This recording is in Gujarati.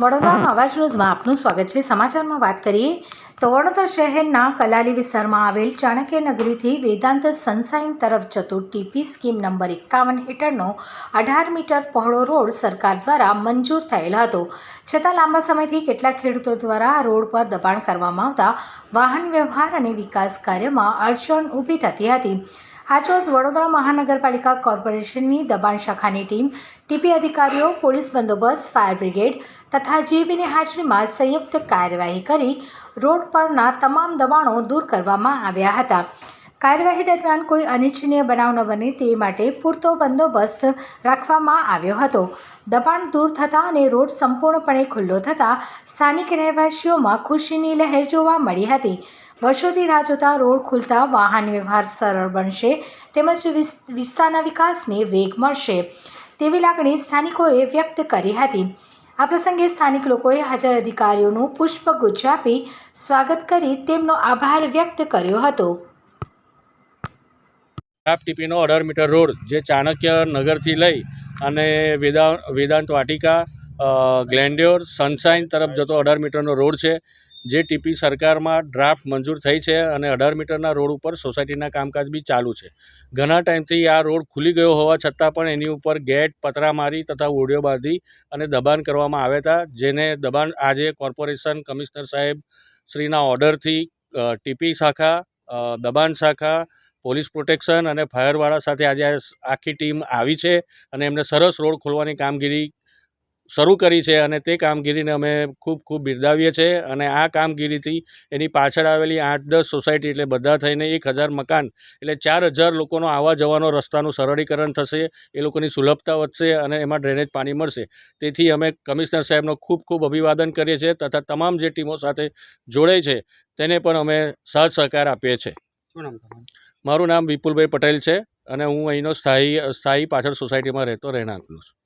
વડોદરામાં અવાજ ન્યૂઝમાં આપનું સ્વાગત છે. સમાચારમાં વાત કરીએ તો વડોદરા શહેરના કલાલી વિસ્તારમાં આવેલ ચાણક્ય નગરીથી વેદાંત સનસાઇન તરફ જતો ટીપી સ્કીમ નંબર એકાવન હેઠળનો અઢાર મીટર પહોળો રોડ સરકાર દ્વારા મંજૂર થયેલ હતો. છતાં લાંબા સમયથી કેટલાક ખેડૂતો દ્વારા રોડ પર દબાણ કરવામાં આવતા વાહન વ્યવહાર અને વિકાસ કાર્યમાં અડચણ ઊભી થતી હતી. આજરોજ વડોદરા મહાનગરપાલિકા કોર્પોરેશનની દબાણ શાખાની ટીમ, ટીપી અધિકારીઓ, પોલીસ બંદોબસ્ત, ફાયર બ્રિગેડ તથા જીબીની હાજરીમાં સંયુક્ત કાર્યવાહી કરી રોડ પરના તમામ દબાણો દૂર કરવામાં આવ્યા હતા. કાર્યવાહી દરમિયાન કોઈ અનિચ્છનીય બનાવ ન બને તે માટે પૂરતો બંદોબસ્ત રાખવામાં આવ્યો હતો. દબાણ દૂર થતાં અને રોડ સંપૂર્ણપણે ખુલ્લો થતાં સ્થાનિક રહેવાસીઓમાં ખુશીની લહેર જોવા મળી હતી. વર્ષોથી રાહ જોતા રોડ ખુલતા વાહન વ્યવહાર સરળ બનશે તેમજ વિસ્તારના વિકાસને વેગ મળશે. તેવી લાગણી સ્થાનિકોએ વ્યક્ત કરી હતી. આ પ્રસંગે સ્થાનિક લોકોએ હાજર અધિકારીઓનું પુષ્પગુચ્છ આપી સ્વાગત કરી તેમનો આભાર વ્યક્ત કર્યો હતો. આપ ટીપીનો અઢાર મીટર રોડ જે ચાણક્ય નગરથી લઈ અને વેદા, વેદાંત વાટિકા ગ્લેન્ડ્યોર, સનશાઇન તરફ જતો અઢાર મીટરનો રોડ છે જે ટીપી સરકારમાં ડ્રાફ્ટ મંજૂર થઈ છે અને અઢાર મીટરના રોડ ઉપર સોસાયટીના કામકાજ બી ચાલુ છે. ઘણા ટાઈમથી આ રોડ ખુલી ગયો હોવા છતાં પણ એની ઉપર ગેટ પતરા મારી તથા ઓડિયો બાંધી અને દબાણ કરવામાં આવ્યા હતા, જેને દબાણ આજે કોર્પોરેશન કમિશનર સાહેબ શ્રીના ઓર્ડરથી ટીપી શાખા દબાણ શાખા, પોલીસ પ્રોટેક્શન અને ફાયરવાળા સાથે આજે આખી ટીમ આવી છે અને એમને સરસ રોડ ખોલવાની કામગીરી શરૂ કરી છે અને તે કામગીરીને અમે ખૂબ ખૂબ બિરદાવીએ છીએ અને આ કામગીરીથી એની પાછળ આવેલી આઠ દસ સોસાયટી એટલે બધા થઈને એક હજાર મકાન એટલે ચાર હજાર લોકોનો આવવા જવાનો રસ્તાનું સરળીકરણ થશે એ લોકોની સુલભતા વધશે અને એમાં ડ્રેનેજ પાણી મળશે. તેથી અમે કમિશનર સાહેબનો ખૂબ ખૂબ અભિવાદન કરીએ છીએ તથા તમામ જે ટીમો સાથે જોડાય છે તેને પણ અમે સહજ સહકાર આપીએ છીએ. મારું નામ વિપુલભાઈ પટેલ છે અને હું અહીંનો સ્થાયી સ્થાયી પાછળ સોસાયટીમાં રહેતો રહેણાંકનો છું.